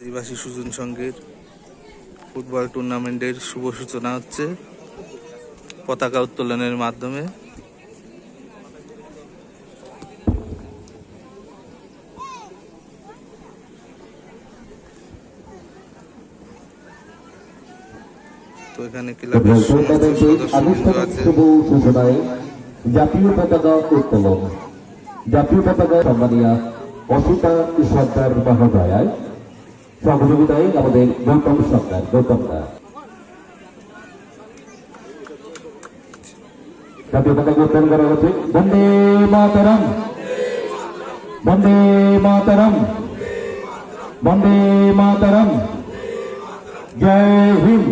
আদিবাসী সুজন সংঘের ফুটবল টুর্নামেন্টের শুভ সূচনা হচ্ছে পতাকা উত্তোলনের মাধ্যমে। তো এখানে ক্লাবের সমস্ত সদস্যবৃন্দ আছে। জাতীয় পতাকা উত্তোলন। জাতীয় পতাকা সম্মানিয়া অসিতা সর্দার মহোদয়ায় Sambil kita ini nggak penting, gotong stop kan, gotong kan. Tapi pakai gotong karena lebih bende mataram, bende mataram, bende mataram. Hind,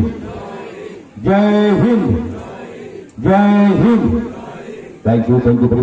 Jai Hind, Jai Hind. Thank you, thank you very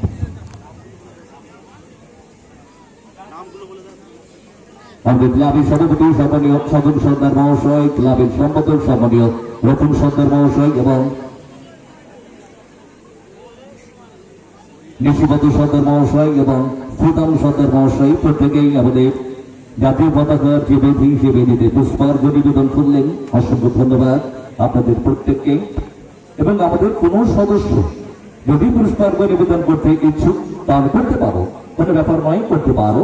আমাদের ক্লাবের সভাপতি সম্মানীয় সদন সর্দার মহাশয়, ক্লাবের সম্পাদক সম্মানীয় রতন সর্দার মহাশয় এবং নিশিপত সর্দার মহাশয় এবং সুতাম সর্দার মহাশয় প্রত্যেকেই আমাদের জাতীয় পতাকার যে বেদি সে বেদিতে পুষ্পার্ঘ নিবেদন করলেন। অসংখ্য ধন্যবাদ আপনাদের প্রত্যেককে। এবং আমাদের কোন সদস্য যদি পুষ্পার্ঘ নিবেদন করতে ইচ্ছুক তাহলে করতে পারো। কোনো ব্যাপার নয়, করতে পারো।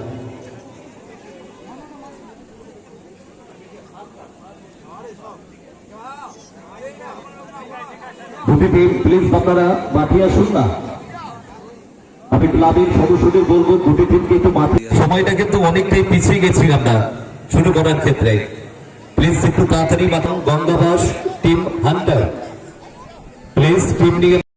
দুটি টিম প্লিজ আপনারা মাঠে আসুন না। আমি ক্লাবের সদস্যদের বলব, দুটি টিমকে একটু মাঠে সময়টা কিন্তু অনেকটাই পিছিয়ে গেছি আমরা, শুরু করার ক্ষেত্রে। প্লিজ একটু তাড়াতাড়ি মাথাম গঙ্গাবাস টিম হান্টার প্লিজ টিম নিয়ে